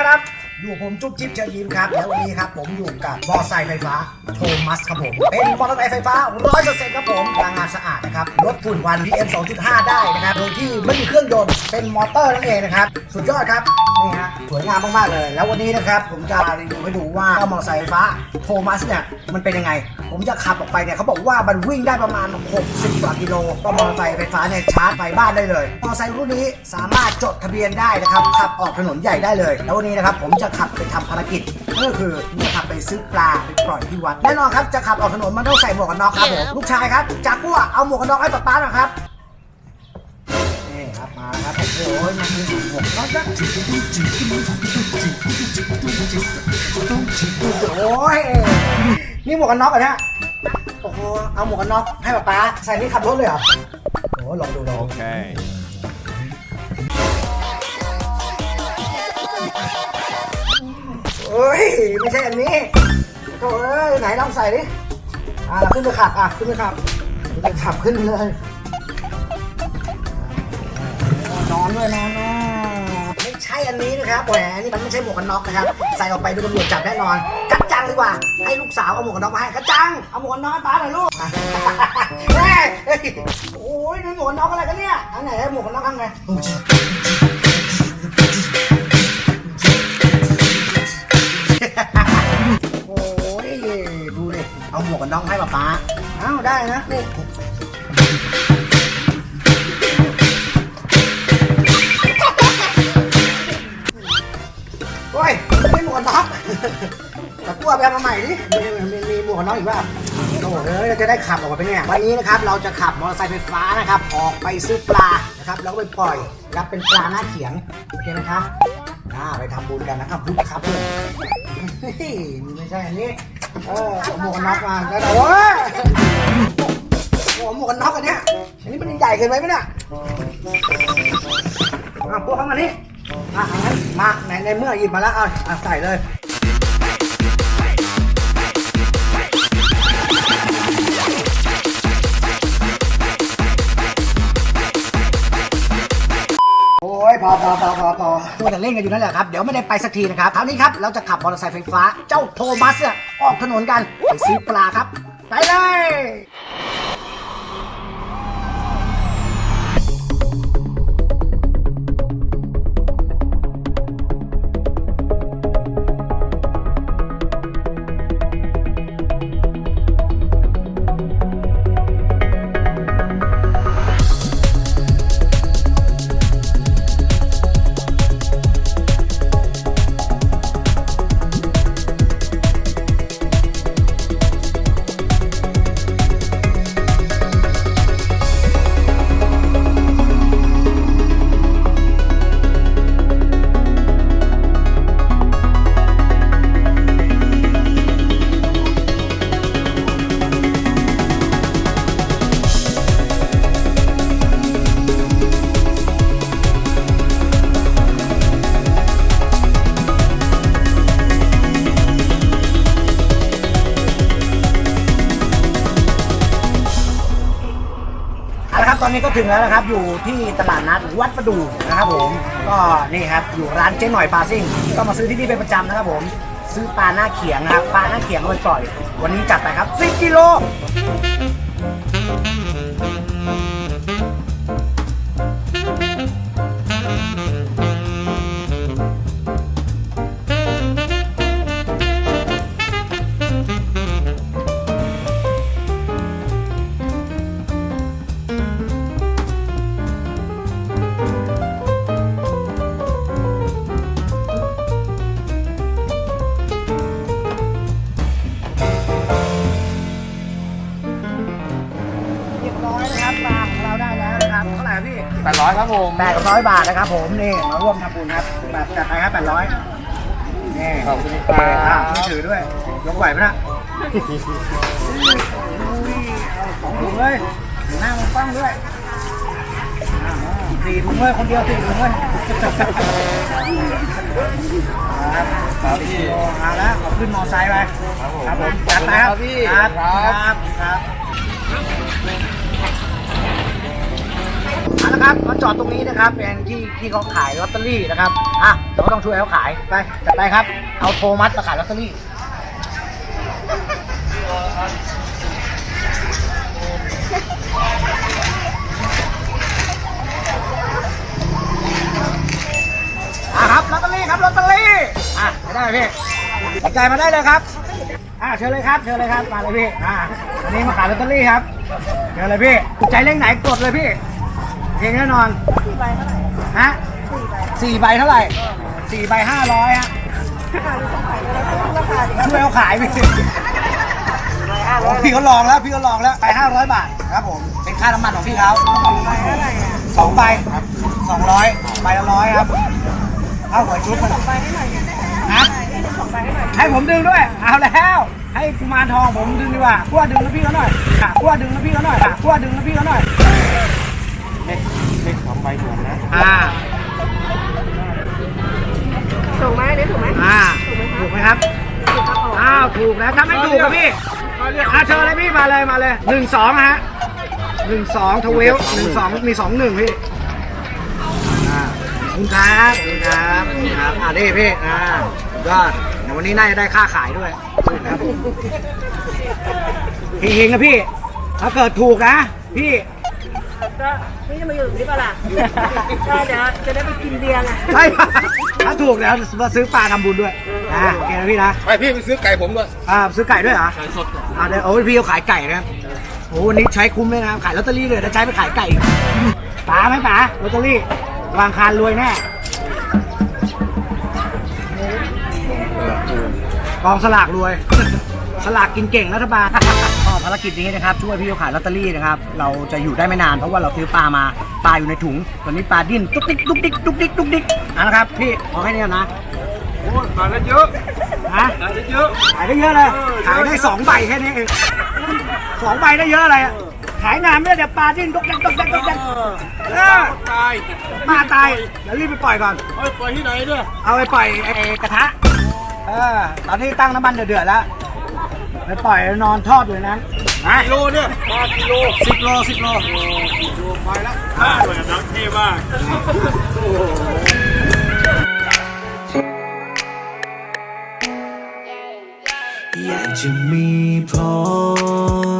ครับ อยู่ผมจุ๊บจิ๊บเชิญยิ้มครับแล้ววันนี้ครับผมอยู่กับมอเตอร์ไซค์ไฟฟ้าโทมัสครับผม เป็นมอเตอร์ไซค์ไฟฟ้า 100%ครับผมพลังงานสะอาดนะครับลดฝุ่นควัน PM 2.5 ได้นะครับโดยที่ไม่มีเครื่องยนต์เป็นมอเตอร์นั่นเองนะครับ สุดยอดครับนี่ฮะสวยงามมากๆเลย แล้ววันนี้นะครับผมจะรีวิวให้ดูว่าเจ้ามอเตอร์ไซค์ไฟฟ้าโทมัสเนี่ยมันเป็นยังไง ผมจะขับออกไปเนี่ยเขาบอกว่ามันวิ่งได้ประมาณ 60กว่ากิโลก็มอเตอร์ไซค์ไฟฟ้าเนี่ยชาร์จไฟบ้านได้เลยมอเตอร์ไซค์รุ่นนี้สามารถจดทะเบียนได้นะครับขับออกถนนใหญ่ได้เลยแล้ววันนี้นะครับผมจะขับไปทำภารกิจนั่นก็คือผมจะขับไปซื้อปลาไปปล่อยที่วัดแน่นอนครับจะขับออกถนนมันต้องใส่หมวกกันน็อกครับผมลูกชายครับจากกัวเอาหมวกกันน็อกให้ป๊าป๊าหน่อยครับนี่ครับมาแล้วครับโอ้โหมันมีหมวกน็อกนะโอ้ยนี่หมวกกันน็อกเหรอเนี่ยโอ้โหเอาหมวกกันน็อกให้ป๊าป๊าใส่นี่ขับรถเลยเหรอโอ้โหลองดูลองดู Okay. เอ้ยไม่ใช่อันนี้โถ่เอ้ยไหนลองใส่ดิอะเราขึ้นไปขับอะขึ้นไปขับขึ้นไปขับขึ้นไปเลยนอนด้วยนอนนอนไม่ใช่อันนี้นะครับแหมนี่มันไม่ใช่หมวกกันน็อกนะครับใส่ออกไปโดนตำรวจจับแน่นอนกัดจังดีกว่า ให้ลูกสาวเอาหมวกกันน็อกมาให้กัดจังเอาหมวกกันน็อกให้ป้าหน่อยลูกเฮ้ยโอ้ยนี่หมวกกันน็อกอะไรกันเนี่ยอันไหนหมวกกันน็อกข้าง นน็อกให้ป๊าป๊าเอ้าได้นะนี่โอ้ยไม่หมวกกันน็อกแต่กลัวไปเอามาใหม่ดิมีมีมีหมวกกันน็อกอีกว่าโอ้โหเอ้ยเราจะได้ขับออกมาเป็นไงวันนี้นะครับเราจะขับมอเตอร์ไซค์ไฟฟ้านะครับ ออกไปซื้อปลานะครับแล้วก็ไปปล่อยนะครับเป็นปลาหน้าเขียงโอเคไหมครับ อ่าไปทำบุญกันนะครับบุญครับเพื่อนไม่ใช่อันนี้ เออเอาหมวกกันน็อกมาแล้วโอ้ยโอ้โหหมวกกันน็อกอันเนี้ยอันนี้มันใหญ่เกินไปไหมเนี่ยอะพวกเข้ามานี่อะเอางั้นมาในในเมื่อหยิบมาแล้วเอาอะใส่เลย ยพอพอพอพอพอตัวแต่เล่นกันอยู่นั่นแหละครับ เดี๋ยวไม่ได้ไปสักทีนะครับคราวนี้ครับ เราจะขับมอเตอร์ไซค์ไฟฟ้า เจ้าโทมัสเนี่ยออกถนนกัน ไปซื้อปลาครับ ไปเลย อนนี้ก็ถึงแล้วนะครับ อยู่ที่ตลาดนัดวัดประดูนะครับผมก็นี่ครับอยู่ร้านเจ๊หน่อยปลาซิ่ง ก็มาซื้อที่นี่เป็นประจำนะครับผม ซื้อปลาหน้าเขียงนะครับปลาหน้าเขียงเอาไปปล่อย วันนี้จัดไปครับ10กิโล ครับผมแปดร้อยบาทนะครับผมนี่มาร่วมทำบุญครับแบบจัดไปครับแปดร้อยนี่ขอบคุณคอ่รัาบถือด้วยยกไหวไหมนะเอาสองถุงเลยหน้ามันฟังด้วยอ่าสี่ถุงเลยคนเดียวสี่ถุงเลยครับครับพี่โอ้มาแล้วเอาขึ้นมอไซค์ไปครับผมจัดไปครับพี่ครับครับ อดตรงนี้นะครับ เป็นที่ที่เขาขายลอตเตอรี่นะครับอะเราก็ต้องช่วยเขาขายไปจัดไปครับ เอาโทมัสมาขายลอตเตอรี่อะครับลอตเตอรี่ครับลอตเตอรี่อะไม่ได้พี่สนใจมาได้เลยครับอะเชิญเลยครับเชิญเลยครับมาเลยพี่อะอันนี้มาขายลอตเตอรี่ครับเชิญเลยพี่ถูกใจเลขไหนกดเลยพี่ เพลงแน่นอนสี่ใบเท่าไหร่ฮะสี่ใบสี่ใบเท่าไหร่สี่ใบห้าร้อยฮะค่ะดูต้องขายเลยนะราคาดิช่วยเขาขายพี่ใบห้าร้อยพี่เขาลองแล้วพี่เขาลองแล้วไปห้าร้อยบาทครับผมเป็นค่าน้ำมันของพี่เขาใบเท่าไหร่อะสองใบครับสองร้อยใบละร้อยครับเอาหวยชุดมาสองใบให้หน่อยฮะสองใบให้หน่อยให้ผมดึงด้วย เอาแล้ว ให้กุมารทองผมดึงดีกว่าขั้วดึงแล้วพี่เขาหน่อยอะขั้วดึงแล้วพี่เขาหน่อยอะขั้วดึงแล้วพี่เขาหน่อย เลขเลขสองใบหวนนะอ่า ถูกไหมอันนี้ถูกไหมอ่า ถูกไหมคะถูกไหมครับ ถูกครับผมอ้าว ถูกนะถ้าไม่ถูกครับพี่อะเชิญเลยพี่มาเลยมาเลยหนึ่งสองฮะหนึ่งสองทวิลหนึ่งสองมีสองหนึ่งพี่อ่าขอบคุณครับขอบคุณครับขอบคุณครับอ่านี่พี่อ่ายอดเดี๋ยววันนี้น่าจะได้ค่าขายด้วยครับเฮงๆนะพี่ ถ้าเกิดถูกนะ พี่ ก็พี่จะมาอยู่ตรงนี้ป่ะล่ะก็เดี๋ยวจะได้ไปกินเบียร์ไงใช่ถ้าถูกแล้วมาซื้อปลาทำบุญด้วยอ่าโอเคนะพี่นะไปพี่ไปซื้อไก่ผมด้วยอ่าซื้อไก่ด้วยเหรอไก่สดอ่าเดี๋ยวโอ้ยพี่เขาขายไก่นะครับโอ้วันนี้ใช้คุ้มเลยนะขายลอตเตอรี่เลยแล้วใช้ไปขายไก่อีกป๋าไหมป๋าลอตเตอรี่วางคารรวยแน่กองสลากรวย สลากกินเก่งรัฐบาลก็ ภารกิจนี้นะครับช่วยพี่เขาขายลอตเตอรี่นะครับเราจะอยู่ได้ไม่นานเพราะว่าเราซื้อปลามาปลาอยู่ในถุงตอนนี้ปลาดิ้นตุ๊กติ๊กตุ๊กติ๊กตุ๊กติ๊กตุ๊กติ๊กอะนะครับพี่ขอให้เนี่ยนะโอ้ยขายได้เยอะนะขายได้เยอะขายได้เยอะเลยขายได้สองใบแค่นี้เองสองใบได้เยอะอะไรอะขายงานไม่ได้เดี๋ยวปลาดิ้นตุ๊กติ๊กตุ๊กติ๊กตุ๊กติ๊กเออตายปลาตายเดี๋ยวรีบไปปล่อยก่อนเอ้ยปล่อยที่ไหนด้วยเอาไปปล่อยไอ้กระทะเออตอนนี้ตั้งน้ำมันเดือดๆแล้ว ไปปล่อยนอนทอดอยู่ในนั้นนะกิโลเนี่ยปลากิโลสิบโลสิบโลดูไปแล้วอ่าเลยนักเท่มากอยากจะมีพ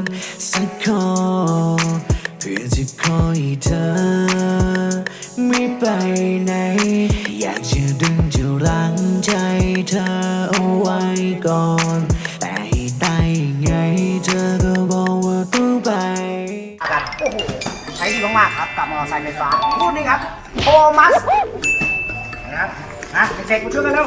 รสักข้อเพื่อจะคอยเธอ ไม่ไปไหน อเตอร์ไซค์ไฟฟ้ารุ่นนี้ครับโทมัสนะครับนะเด็กๆมาช่วยกันเร็ว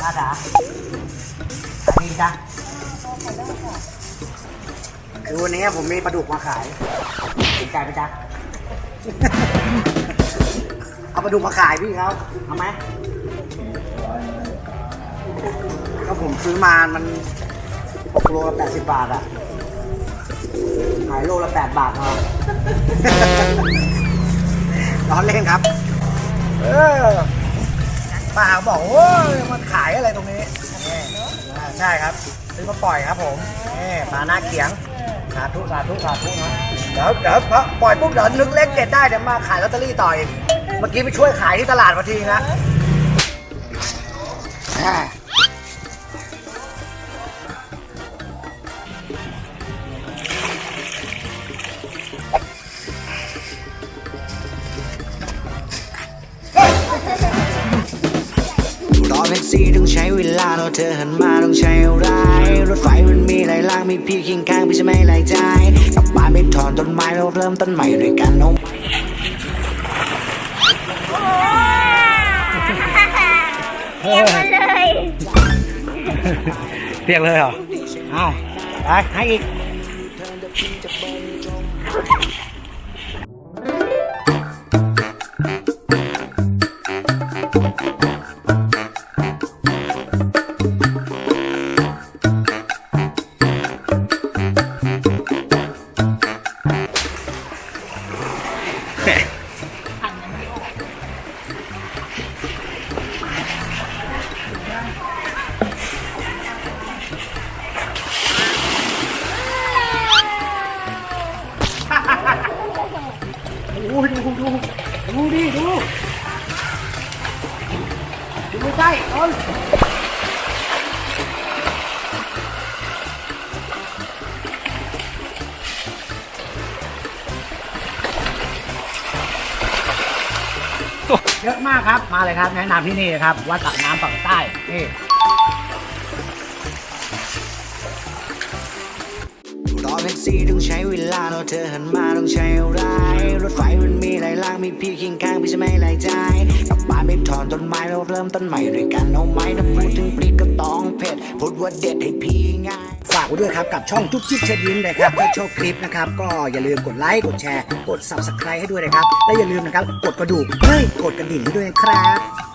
ตาจ๋าขายดีจ้ะคือวันนี้ผมมีปลาดุกมาขายสนใจไหมจ๊ะ เอาปลาดุกมาขายพี่เขาเอาไหมก็ผมซื้อมา มันหกโลละแปดสิบบาทอะขายโลละแปดบาทพอร้อนเล่นครับ เออป้าเขาบอกโอ้ยมันขายอะไรตรงนี้นี่อ่าใช่ครับ ซื้อมาปล่อยครับผมนี่ปลาหน้าเขียง สาธุ สาธุ สาธุนะ เดี๋ยวเดี๋ยวปล่อยปุ๊บเดี๋ยวนึกเลขเด็ดได้เดี๋ยวมาขายลอตเตอรี่ต่ออีกเมื่อกี้ไปช่วยขายที่ตลาดมาทีนะ ซี่ต้องใช้เวลาเรอเธอหันมาต้องใช้อะไร รถไฟมันมีหลายล่างมีพี่เคียงข้างพี่จะไม่หลายใจกลับบ้านไปถอนต้นไม้เราเริ่มต้นใหม่ด้วยกันเอาเรียกเลยเหรอ เอาไปให้อีก เยอะมากครับ มาเลยครับ แนะนำที่นี่นะครับวัดตักน้ำฝั่งใต้ นี่ ท็กซี่ต้องใช้เวลาเรอเธอหันมาต้องใช้อะไรรถไฟมันมีหลายล่างมีพี่เคียงข้างพี่จะไม่หลายใจกลับบ้านไปถอนต้นไม้แล้วเริ่มต้นใหม่ด้วยกันเอาไหมถ้าพูดถึงปรีดก็ต้องเผ็ดพูดว่าเด็ดให้พี่ง่ายฝากไว้ด้วยครับกับช่องจุ๊บจิ๊บเชิญยิ้มนะครับถ้าชอบคลิปนะครับก็อย่าลืมกดไลค์กดแชร์ กด subscribe ให้ด้วยนะครับและอย่าลืมนะครับกดกระดูกเฮ้ยกดกระดิ่งให้ด้วยนะครับ